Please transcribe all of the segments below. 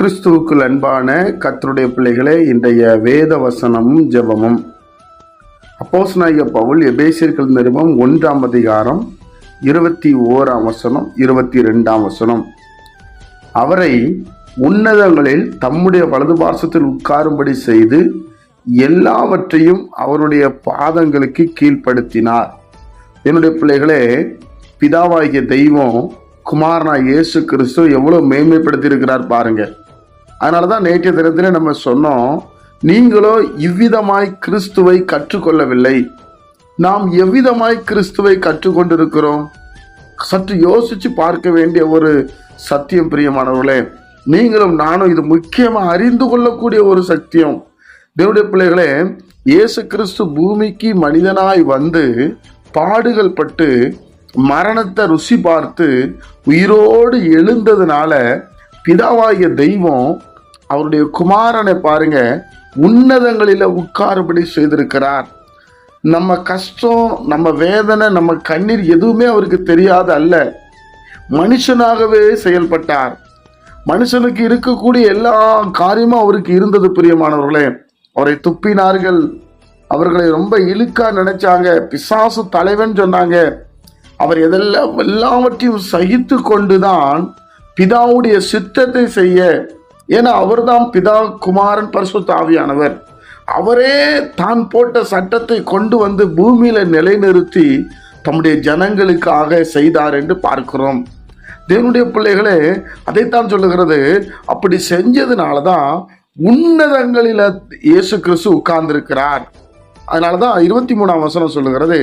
கிறிஸ்துவுக்குள் அன்பான கத்தருடைய பிள்ளைகளே இன்றைய வேத வசனமும் ஜெபமும். அப்போஸ் நாயக பவுல் எபேசியர்கள் நிறுவம் ஒன்றாம் அதிகாரம் இருபத்தி ஓராம் வசனம் இருபத்தி ரெண்டாம் வசனம். அவரை உன்னதங்களில் தம்முடைய வலது பாசத்தில் உட்காரும்படி செய்து எல்லாவற்றையும் அவருடைய பாதங்களுக்கு கீழ்ப்படுத்தினார். என்னுடைய பிள்ளைகளே பிதாவாகிய தெய்வம் குமாரனா இயேசு கிறிஸ்து எவ்வளோ மேன்மைப்படுத்தியிருக்கிறார் பாருங்கள் அதனால தான் நேற்றைய தினத்திலே நம்ம சொன்னோம் நீங்களோ இவ்விதமாய் கிறிஸ்துவை கற்றுக்கொள்ளவில்லை. நாம் எவ்விதமாய் கிறிஸ்துவை கற்றுக்கொண்டிருக்கிறோம்? சற்று யோசிச்சு பார்க்க வேண்டிய ஒரு சத்தியம் பிரியமானவர்களே நீங்களும் நானும் இது முக்கியமாக அறிந்து கொள்ளக்கூடிய ஒரு சத்தியம். தேவடைய பிள்ளைகளே இயேசு கிறிஸ்து பூமிக்கு மனிதனாய் வந்து பாடுகள் பட்டு மரணத்தை ருசி பார்த்து உயிரோடு எழுந்ததுனால பிதாவாகிய தெய்வம் அவருடைய குமாரனை பாருங்க உன்னதங்களில் உட்காரபடி செய்திருக்கிறார். நம்ம கஷ்டம் நம்ம வேதனை நம்ம கண்ணீர் எதுவுமே அவருக்கு தெரியாது அல்ல. மனுஷனாகவே செயல்பட்டார். மனுஷனுக்கு இருக்கக்கூடிய எல்லா காரியமும் அவருக்கு இருந்தது பிரியமானவர்களே. அவரை துப்பினார்கள். அவர்களை ரொம்ப இழுக்கா நினைச்சாங்க. பிசாசு தலைவன் சொன்னாங்க. அவர் எதெல்லாம் எல்லாவற்றையும் சகித்து கொண்டுதான் பிதாவுடைய சித்தத்தை செய்ய ஏன்னா அவர்தான் பிதா குமாரன் பரிசு தாவியானவர் அவரே தான் போட்ட சட்டத்தை கொண்டு வந்து பூமியில் நிலைநிறுத்தி தம்முடைய ஜனங்களுக்காக செய்தார் என்று பார்க்கிறோம். தேவனுடைய பிள்ளைகளே அதைத்தான் சொல்லுகிறது. அப்படி செஞ்சதுனால தான் உன்னதங்களில் இயேசு கிறிஸ்து உட்கார்ந்திருக்கிறார். அதனால தான் இருபத்தி மூணாம் வசனம் சொல்லுகிறது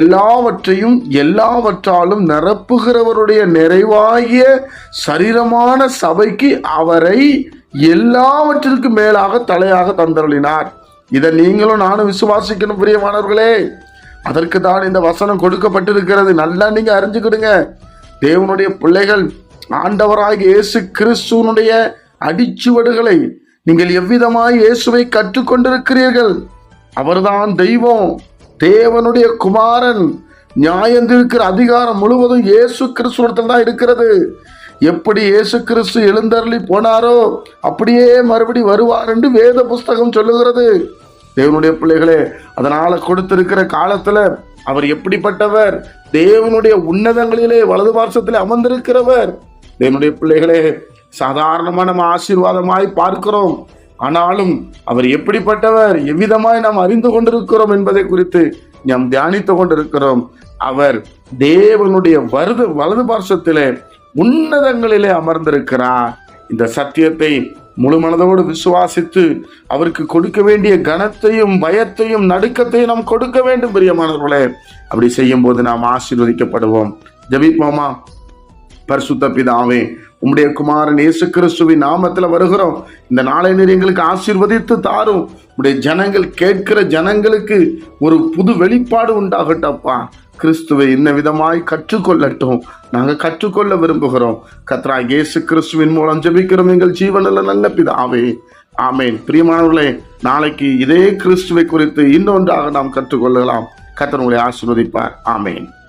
எல்லாவற்றையும் எல்லாவற்றாலும் நிரப்புகிறவருடைய நிறைவாகிய சரீரமான சபைக்கு அவரை எல்லாவற்றிற்கும் மேலாக தலையாக தந்தருளினார். இதை நீங்களும் நானும் விசுவாசிக்கணும் பிரியமானவர்களே. அதற்கு தான் இந்த வசனம் கொடுக்கப்பட்டிருக்கிறது. நல்லா நீங்க அறிஞ்சுக்கிடுங்க. தேவனுடைய பிள்ளைகள் ஆண்டவராக இயேசு கிறிஸ்துவனுடைய அடிச்சுவடுகளை நீங்கள் எவ்விதமாய் இயேசுவை கற்றுக்கொண்டிருக்கிறீர்கள்? அவர்தான் தெய்வம் தேவனுடைய குமாரன். நியாயந்திருக்கிற அதிகாரம் முழுவதும் இயேசு கிறிஸ்துவத்தில் தான் இருக்கிறது. எப்படி இயேசு கிறிஸ்து எழுந்தருளி போனாரோ அப்படியே மறுபடி வருவார் என்று வேத புஸ்தகம் சொல்லுகிறது. தேவனுடைய பிள்ளைகளே அதனால கொடுத்திருக்கிற காலத்துல அவர் எப்படிப்பட்டவர்? தேவனுடைய உன்னதங்களிலே வலது பார்சத்திலே அமர்ந்திருக்கிறவர். தேவனுடைய பிள்ளைகளே சாதாரணமா நம்ம ஆசீர்வாதமாய் பார்க்கிறோம். ஆனாலும் அவர் எப்படிப்பட்டவர் எவ்விதமாய் நாம் அறிந்து கொண்டிருக்கிறோம் என்பதை குறித்து நாம் தியானித்து கொண்டிருக்கிறோம். அவர் தேவனுடைய வருது வலது பார்சத்திலே உன்னதங்களிலே அமர்ந்திருக்கிறார். இந்த சத்தியத்தை முழு மனதோடு விசுவாசித்து அவருக்கு கொடுக்க வேண்டிய கனத்தையும் பயத்தையும் நடுக்கத்தையும் நாம் கொடுக்க வேண்டும் பிரியமானவர்களே. அப்படி செய்யும் போது நாம் ஆசீர்வதிக்கப்படுவோம். ஜபிப்போமா? பரிசுத்த பிதாவே உம்முடைய குமாரன் இயேசு கிறிஸ்துவின் நாமத்தில் வருகிறோம். இந்த நாளை நீர் எங்களுக்கு ஆசீர்வதித்து தாரும். உடைய ஜனங்கள் கேட்கிற ஜனங்களுக்கு ஒரு புது வெளிப்பாடு உண்டாகட்டப்பா. கிறிஸ்துவை இன்ன விதமாய் கற்றுக்கொள்ளட்டும். நாங்கள் கற்றுக்கொள்ள விரும்புகிறோம். கத்ரா இயேசு கிறிஸ்துவின் மூலம் ஜெபிக்கிறோம். எங்கள் ஜீவனில் நல்ல பிதாவே. ஆமேன். பிரியமானவர்களே நாளைக்கு இதே கிறிஸ்துவை குறித்து இன்னொன்றாக நாம் கற்றுக்கொள்ளலாம். கத்தர் உங்களை ஆசீர்வதிப்பார். ஆமேன்.